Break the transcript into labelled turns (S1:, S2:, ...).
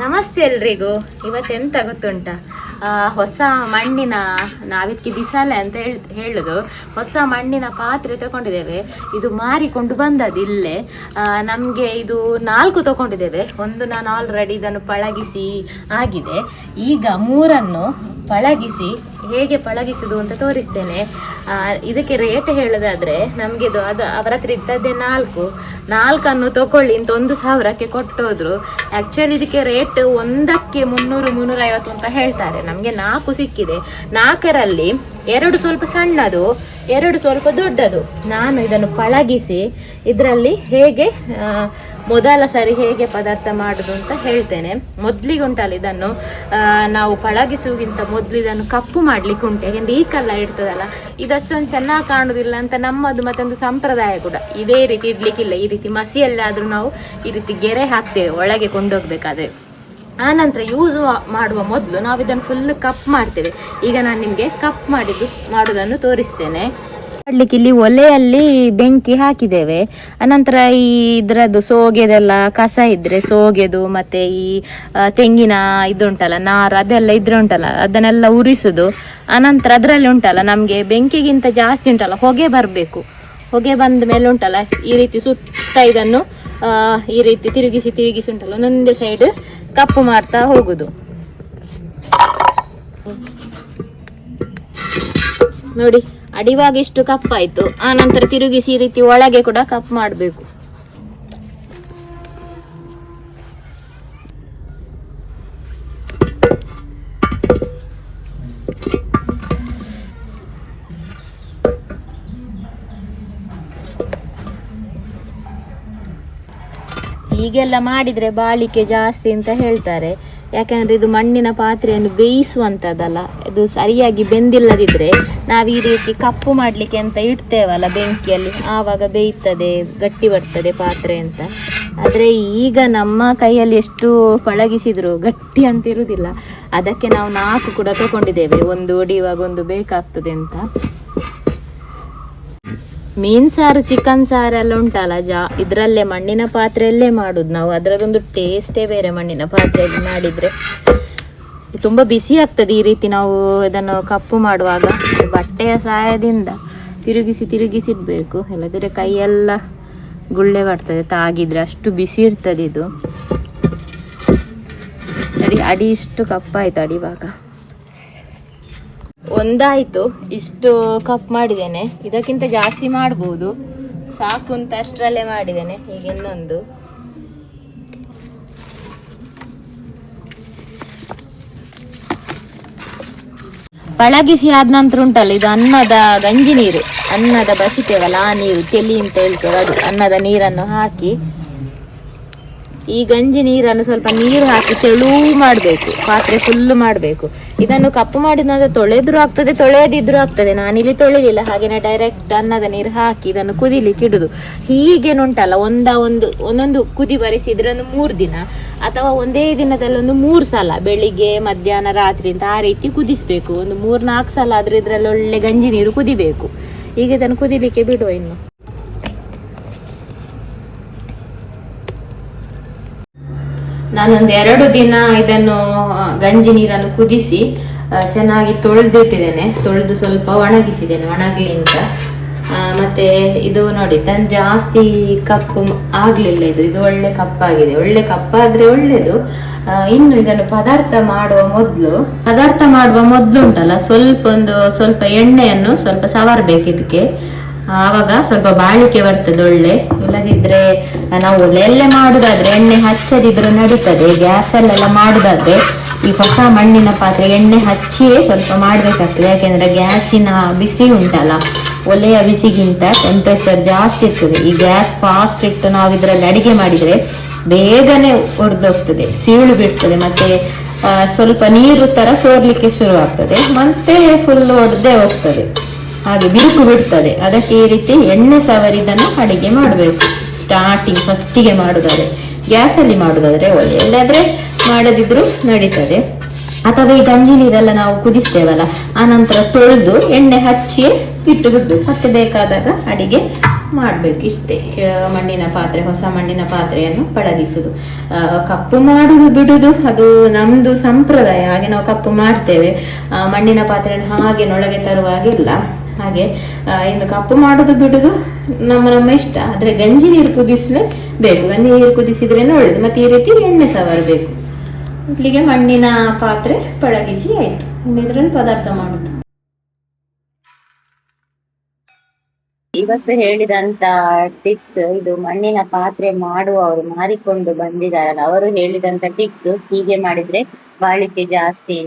S1: ನಮಸ್ತೆ ಎಲ್ರಿಗೂ. ಇವತ್ತೆಂತ ಗೊತ್ತುಂಟ? ಹೊಸ ಮಣ್ಣಿನ ನಾವಿದಕ್ಕೆ ಬಿಸಾಲೆ ಅಂತ ಹೇಳ್, ಹೇಳುದು. ಹೊಸ ಮಣ್ಣಿನ ಪಾತ್ರೆ ತಗೊಂಡಿದ್ದೇವೆ. ಇದು ಮಾರಿಕೊಂಡು ಬಂದದ್ದು ಇಲ್ಲೇ. ನಮಗೆ ಇದು ನಾಲ್ಕು ತಗೊಂಡಿದ್ದೇವೆ. ಒಂದು ನಾನು ಆಲ್ರೆಡಿ ಇದನ್ನು ಪಳಗಿಸಿ ಆಗಿದೆ. ಈಗ ಮೂರನ್ನು ಪಳಗಿಸಿ, ಹೇಗೆ ಪಳಗಿಸುದು ಅಂತ ತೋರಿಸ್ತೇನೆ. ಇದಕ್ಕೆ ರೇಟ್ ಹೇಳೋದಾದ್ರೆ ನಮ್ಗೆ ಇದು ಅದು ಅವರ ಹತ್ರ ಇದ್ದದ್ದೇ ನಾಲ್ಕು. ನಾಲ್ಕನ್ನು ತಗೊಳ್ಳಿ ಅಂತ ಒಂದು ಸಾವಿರಕ್ಕೆ ಕೊಟ್ಟೋದ್ರು. ಆ್ಯಕ್ಚುಲಿ ಇದಕ್ಕೆ ರೇಟ್ ಒಂದಕ್ಕೆ ಮುನ್ನೂರು ಮುನ್ನೂರ ಐವತ್ತು ಅಂತ ಹೇಳ್ತಾರೆ. ನಮಗೆ ನಾಲ್ಕು ಸಿಕ್ಕಿದೆ. ನಾಲ್ಕರಲ್ಲಿ ಎರಡು ಸ್ವಲ್ಪ ಸಣ್ಣದು, ಎರಡು ಸ್ವಲ್ಪ ದೊಡ್ಡದು. ನಾನು ಇದನ್ನು ಪಳಗಿಸಿ, ಇದರಲ್ಲಿ ಹೇಗೆ ಮೊದಲ ಸರಿ ಹೇಗೆ ಪದಾರ್ಥ ಮಾಡುದು ಅಂತ ಹೇಳ್ತೇನೆ. ಮೊದ್ಲಿಗೆ ಉಂಟಲ್ಲ ಇದನ್ನು ನಾವು ಪಳಗಿಸುವುಗಿಂತ ಮೊದಲು ಇದನ್ನು ಕಪ್ಪು ಮಾಡ್ಲಿಕ್ಕೆ ಉಂಟು. ಯಾಕೆಂದ್ರೆ ಈ ಕಲ್ಲ ಇರ್ತದಲ್ಲ, ಇದಷ್ಟೊಂದು ಚೆನ್ನಾಗಿ ಕಾಣುವುದಿಲ್ಲ ಅಂತ ನಮ್ಮದು ಮತ್ತೊಂದು ಸಂಪ್ರದಾಯ ಕೂಡ. ಇದೇ ರೀತಿ ಇಡ್ಲಿಕ್ಕಿಲ್ಲ, ಈ ರೀತಿ ಮಸಿಯಲ್ಲಾದ್ರೂ ನಾವು ಈ ರೀತಿ ಗೆರೆ ಹಾಕ್ತೇವೆ, ಒಳಗೆ ಕೊಂಡೋಗ್ಬೇಕಾದ್ರೆ. ನಂತರ ಯೂಸ್ ಮಾಡುವ ಮೊದಲು ನಾವು ಇದನ್ನು ಫುಲ್ ಕಪ್ ಮಾಡ್ತೇವೆ. ಈಗ ನಾನು ನಿಮಗೆ ಕಪ್ ಮಾಡಿದ್ದು, ಮಾಡೋದನ್ನು ತೋರಿಸ್ತೇನೆ. ಮಾಡ್ಲಿಕ್ಕೆ ಇಲ್ಲಿ ಒಲೆಯಲ್ಲಿ ಬೆಂಕಿ ಹಾಕಿದ್ದೇವೆ. ಅನಂತರ ಈ ಇದ್ರದ್ದು ಸೋಗೆದೆಲ್ಲ ಕಸ ಇದ್ರೆ ಸೋಗೆದು ಮತ್ತೆ ಈ ತೆಂಗಿನ ಇದುಂಟಲ್ಲ, ನಾರು ಅದೆಲ್ಲ ಇದ್ರೆ ಉಂಟಲ್ಲ, ಅದನ್ನೆಲ್ಲ ಉರಿಸುದು. ಅನಂತರ ಅದರಲ್ಲಿ ಉಂಟಲ್ಲ, ನಮಗೆ ಬೆಂಕಿಗಿಂತ ಜಾಸ್ತಿ ಉಂಟಲ್ಲ, ಹೊಗೆ ಬರಬೇಕು. ಹೊಗೆ ಬಂದ ಮೇಲೆ ಉಂಟಲ್ಲ, ಈ ರೀತಿ ಸುತ್ತ ಇದನ್ನು ಈ ರೀತಿ ತಿರುಗಿಸಿ ತಿರುಗಿಸಿ ಉಂಟಲ್ಲ, ಒಂದೊಂದೇ ಸೈಡ್ ಕಪ್ಪು ಮಾಡ್ತಾ ಹೋಗುದು. ನೋಡಿ ಅಡಿವಾಗ ಇಷ್ಟು ಆಯ್ತು. ಆ ನಂತರ ತಿರುಗಿಸಿ ಈ ರೀತಿ ಒಳಗೆ ಕೂಡ ಕಪ್ ಮಾಡಬೇಕು. ಹೀಗೆಲ್ಲ ಮಾಡಿದ್ರೆ ಬಾಳಿಕೆ ಜಾಸ್ತಿ ಅಂತ ಹೇಳ್ತಾರೆ. ಯಾಕಂದ್ರೆ ಇದು ಮಣ್ಣಿನ ಪಾತ್ರೆಯನ್ನು ಬೇಯಿಸುವಂಥದ್ದಲ್ಲ ಇದು ಸರಿಯಾಗಿ ಬೆಂದಿಲ್ಲದಿದ್ದರೆ ನಾವು ಈ ರೀತಿ ಕಪ್ಪು ಮಾಡ್ಲಿಕ್ಕೆ ಅಂತ ಇಡ್ತೇವಲ್ಲ ಬೆಂಕಿಯಲ್ಲಿ. ಆವಾಗ ಬೇಯ್ತದೆ, ಗಟ್ಟಿ ಬರ್ತದೆ ಪಾತ್ರೆ ಅಂತ. ಆದರೆ ಈಗ ನಮ್ಮ ಕೈಯಲ್ಲಿ ಎಷ್ಟು ಪಳಗಿಸಿದ್ರು ಗಟ್ಟಿ ಅಂತ ಇರುವುದಿಲ್ಲ ಅದಕ್ಕೆ ನಾವು ನಾಲ್ಕು ಕೂಡ ತಗೊಂಡಿದ್ದೇವೆ. ಒಂದು ಒಡಿಯುವಾಗ ಒಂದು ಬೇಕಾಗ್ತದೆ ಅಂತ. ಮೀನ್ ಸಾರು, ಚಿಕನ್ ಸಾರು ಎಲ್ಲ ಉಂಟಲ್ಲ ಜಾ? ಇದರಲ್ಲೇ ಮಣ್ಣಿನ ಪಾತ್ರೆಯಲ್ಲೇ ಮಾಡುದು ನಾವು. ಅದರದೊಂದು ಟೇಸ್ಟೇ ಬೇರೆ ಮಣ್ಣಿನ ಪಾತ್ರೆಯಲ್ಲಿ ಮಾಡಿದ್ರೆ. ತುಂಬಾ ಬಿಸಿ ಆಗ್ತದೆ ಈ ರೀತಿ ನಾವು ಇದನ್ನು ಕಪ್ಪು ಮಾಡುವಾಗ. ಬಟ್ಟೆಯ ಸಹಾಯದಿಂದ ತಿರುಗಿಸಿ ತಿರುಗಿಸಿಡ್ಬೇಕು ಇಲ್ಲದಿದ್ರೆ ಕೈಯೆಲ್ಲ ಗುಳ್ಳೆ ಬರ್ತದೆ, ತಾಗಿದ್ರೆ. ಅಷ್ಟು ಬಿಸಿ ಇರ್ತದೆ ಇದು. ಅಡಿ ಅಡಿ ಇಷ್ಟು ಕಪ್ಪಾಯ್ತು ಅಡಿವಾಗ. ಒಂದಾಯ್ತು. ಇಷ್ಟು ಕಪ್ ಮಾಡಿದ್ದೇನೆ. ಇದಕ್ಕಿಂತ ಜಾಸ್ತಿ ಮಾಡ್ಬೋದು. ಸಾಕು ಅಂತ ಅಷ್ಟರಲ್ಲೇ ಮಾಡಿದ್ದೇನೆ. ಈಗ ಇನ್ನೊಂದು. ಪಳಗಿಸಿ ಆದ ನಂತರ ಉಂಟಲ್ಲ, ಇದು ಅನ್ನದ ಗಂಜಿ ನೀರು. ಅನ್ನದ ಬಸಿತೇವಲ್ಲ, ಆ ನೀರು, ತೆಲಿ ಅಂತ ಹೇಳ್ತೇವೆ ಅದು, ಅನ್ನದ ನೀರನ್ನು ಹಾಕಿ ಈ ಗಂಜಿ ನೀರನ್ನು ಸ್ವಲ್ಪ ನೀರು ಹಾಕಿ ತೆಳು ಮಾಡಬೇಕು, ಪಾತ್ರೆ ಫುಲ್ ಮಾಡಬೇಕು. ಇದನ್ನು ಕಪ್ಪು ಮಾಡಿದ ನಂತರ ತೊಳೆದ್ರೂ ಆಗ್ತದೆ, ತೊಳೆಯದಿದ್ರೂ ಆಗ್ತದೆ. ನಾನಿಲ್ಲಿ ತೊಳೆದಿಲ್ಲ ಹಾಗೇನೆ ಡೈರೆಕ್ಟ್ ಅನ್ನದ ನೀರು ಹಾಕಿ ಇದನ್ನು ಕುದಿಲಿಕ್ಕೆ ಇಡುದು. ಹೀಗೇನುಂಟಲ್ಲ ಒಂದ ಒಂದು, ಒಂದೊಂದು ಕುದಿ ಬರಿಸಿದ್ರೆ ಒಂದು ಮೂರು ದಿನ, ಅಥವಾ ಒಂದೇ ದಿನದಲ್ಲಿ ಒಂದು ಮೂರು ಸಲ, ಬೆಳಿಗ್ಗೆ, ಮಧ್ಯಾಹ್ನ, ರಾತ್ರಿ ಅಂತ ಆ ರೀತಿ ಕುದಿಸ್ಬೇಕು. ಒಂದು ಮೂರ್ನಾಲ್ಕು ಸಲ ಆದ್ರೂ ಇದ್ರಲ್ಲಿ ಒಳ್ಳೆ ಗಂಜಿ ನೀರು ಕುದಿಬೇಕು. ಈಗ ಇದನ್ನು ಕುದಿಲಿಕ್ಕೆ ಬಿಡುವ ಇನ್ನು. ನಾನೊಂದು ಎರಡು ದಿನ ಇದನ್ನು ಗಂಜಿ ನೀರನ್ನು ಕುದಿಸಿ ಚೆನ್ನಾಗಿ ತೊಳೆದಿಟ್ಟಿದ್ದೇನೆ. ತೊಳೆದು ಸ್ವಲ್ಪ ಒಣಗಿಸಿದ್ದೇನೆ ಒಣಗಲಿ ಅಂತ ಮತ್ತೆ ಇದು ನೋಡಿ ತನ್ ಜಾಸ್ತಿ ಕಪ್ಪು ಆಗ್ಲಿಲ್ಲ ಇದು. ಇದು ಒಳ್ಳೆ ಕಪ್ಪಾಗಿದೆ. ಒಳ್ಳೆ ಕಪ್ಪಾದ್ರೆ ಒಳ್ಳೇದು. ಇನ್ನು ಇದನ್ನು ಪದಾರ್ಥ ಮಾಡುವ ಮೊದಲು, ಪದಾರ್ಥ ಮಾಡುವ ಮೊದಲು ಉಂಟಲ್ಲ, ಸ್ವಲ್ಪ ಒಂದು, ಸ್ವಲ್ಪ ಎಣ್ಣೆಯನ್ನು ಸ್ವಲ್ಪ ಸವರ್ಬೇಕು ಇದಕ್ಕೆ. ಆವಾಗ ಸ್ವಲ್ಪ ಬಾಳಿಕೆ ಬರ್ತದೆ ಒಳ್ಳೆ. ಇಲ್ಲದಿದ್ರೆ ನಾವು ಒಲೆಯಲ್ಲೇ ಮಾಡುದಾದ್ರೆ ಎಣ್ಣೆ ಹಚ್ಚದಿದ್ರು ನಡೀತದೆ, ಗ್ಯಾಸಲ್ಲೆಲ್ಲ ಮಾಡುದಾದ್ರೆ ಈ ಹೊಸ ಮಣ್ಣಿನ ಪಾತ್ರೆ ಎಣ್ಣೆ ಹಚ್ಚಿಯೇ ಸ್ವಲ್ಪ ಮಾಡ್ಬೇಕಾಗ್ತದೆ. ಯಾಕೆಂದ್ರೆ ಗ್ಯಾಸಿನ ಬಿಸಿ ಉಂಟಲ್ಲ, ಒಲೆಯ ಬಿಸಿಗಿಂತ ಟೆಂಪ್ರೇಚರ್ ಜಾಸ್ತಿ ಇರ್ತದೆ. ಈ ಗ್ಯಾಸ್ ಫಾಸ್ಟ್ ಇಟ್ಟು ನಾವು ಇದರಲ್ಲಿ ಅಡಿಗೆ ಮಾಡಿದ್ರೆ ಬೇಗನೆ ಒಡೆದೋಗ್ತದೆ, ಸೀಳು ಬಿಡ್ತದೆ. ಮತ್ತೆ ಸ್ವಲ್ಪ ನೀರು ತರ ಸೋರ್ಲಿಕ್ಕೆ ಶುರು ಆಗ್ತದೆ ಮತ್ತೆ ಫುಲ್ ಒಡ್ದೆ ಹೋಗ್ತದೆ. ಹಾಗೆ ಬಿರುಕು ಬಿಡ್ತದೆ. ಅದಕ್ಕೆ ಈ ರೀತಿ ಎಣ್ಣೆ ಸವರಿದನ್ನು ಅಡಿಗೆ ಮಾಡಬೇಕು. ಸ್ಟಾರ್ಟಿಂಗ್ ಫಸ್ಟಿಗೆ ಮಾಡುದಾದ್ರೆ ಗ್ಯಾಸಲ್ಲಿ ಮಾಡುದಾದ್ರೆ ಒಳ್ಳೆಯದಾದ್ರೆ ಮಾಡದಿದ್ರು ನಡೀತದೆ. ಅಥವಾ ಈ ಗಂಜಿ ನೀರೆಲ್ಲ ನಾವು ಕುದಿಸ್ತೇವಲ್ಲ, ಆ ನಂತರ ತೊಳೆದು ಎಣ್ಣೆ ಹಚ್ಚಿ ಇಟ್ಟು ಬಿಡ್ಬೇಕು ಮತ್ತೆ ಬೇಕಾದಾಗ ಅಡಿಗೆ ಮಾಡಬೇಕು. ಇಷ್ಟೇ ಮಣ್ಣಿನ ಪಾತ್ರೆ, ಹೊಸ ಮಣ್ಣಿನ ಪಾತ್ರೆಯನ್ನು ಪಳಗಿಸುದು. ಕಪ್ಪು ಮಾಡುದು ಬಿಡುದು, ಅದು ನಮ್ದು ಸಂಪ್ರದಾಯ. ಹಾಗೆ ನಾವು ಕಪ್ಪು ಮಾಡ್ತೇವೆ. ಮಣ್ಣಿನ ಪಾತ್ರೆಯನ್ನು ಹಾಗೆ ನೊಳಗೆ ತರುವಾಗಿಲ್ಲ ಹಾಗೆ ಇನ್ನು ಕಪ್ಪು ಮಾಡುದು ಬಿಡುದು ನಮ್ಮ ನಮ್ಮ ಇಷ್ಟ. ಆದ್ರೆ ಗಂಜಿ ನೀರು ಕುದಿಸ್ಲೇ ಬೇಕು. ಗಂಜಿ ನೀರು ಕುದಿಸಿದ್ರೆ ಒಳ್ಳೇದು. ಮತ್ತೆ ಈ ರೀತಿ ಎಣ್ಣೆ ಸವರಬೇಕು ಇಲ್ಲಿಗೆ ಮಣ್ಣಿನ ಪಾತ್ರೆ ಪಳಗಿಸಿ ಆಯ್ತು. ಇನ್ನು ಇದ್ರಲ್ಲಿ ಪದಾರ್ಥ ಮಾಡುದು. ಇವತ್ತು ಹೇಳಿದಂತ ಟಿಪ್ಸ್ ಇದು ಮಣ್ಣಿನ ಪಾತ್ರೆ ಮಾಡುವವರು ಮಾರಿಕೊಂಡು ಬಂದಿದ್ದಾರಲ್ಲ, ಅವರು ಹೇಳಿದಂತ ಟಿಪ್ಸ್ ಹೀಗೆ ಮಾಡಿದ್ರೆ ಬಾಳಿಕೆ ಜಾಸ್ತಿ.